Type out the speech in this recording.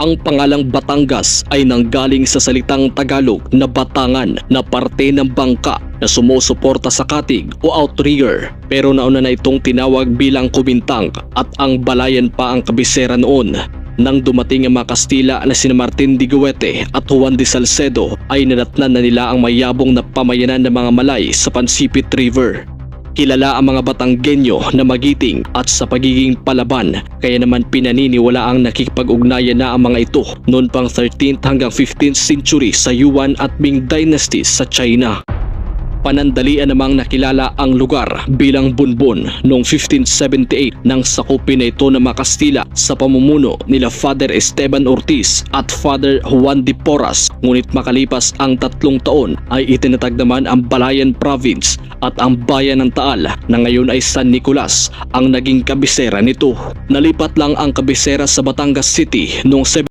Ang pangalang Batangas ay nanggaling sa salitang Tagalog na batangan na parte ng bangka na sumusuporta sa katig o outrigger pero nauna na itong tinawag bilang kubintang at ang balayan pa ang kabisera noon. Nang dumating ang mga Kastila na sina Martin de Guete at Juan de Salcedo ay nadatnan na nila ang mayabong na pamayanan ng mga Malay sa Pansipit River. Kilala ang mga Batanggenyo na magiting at sa pagiging palaban kaya naman pinaniniwala ang nakikipag-ugnayan na ang mga ito noon pang 13th hanggang 15th century sa Yuan at Ming dynasties sa China. Panandalian namang nakilala ang lugar bilang Bunbon noong 1578 nang sakupin na ito ng mga Kastila sa pamumuno nila Father Esteban Ortiz at Father Juan de Porras. Ngunit makalipas ang tatlong taon ay itinatag naman ang Balayan Province at ang bayan ng Taal na ngayon ay San Nicolas ang naging kabisera nito. Nalipat lang ang kabisera sa Batangas City noong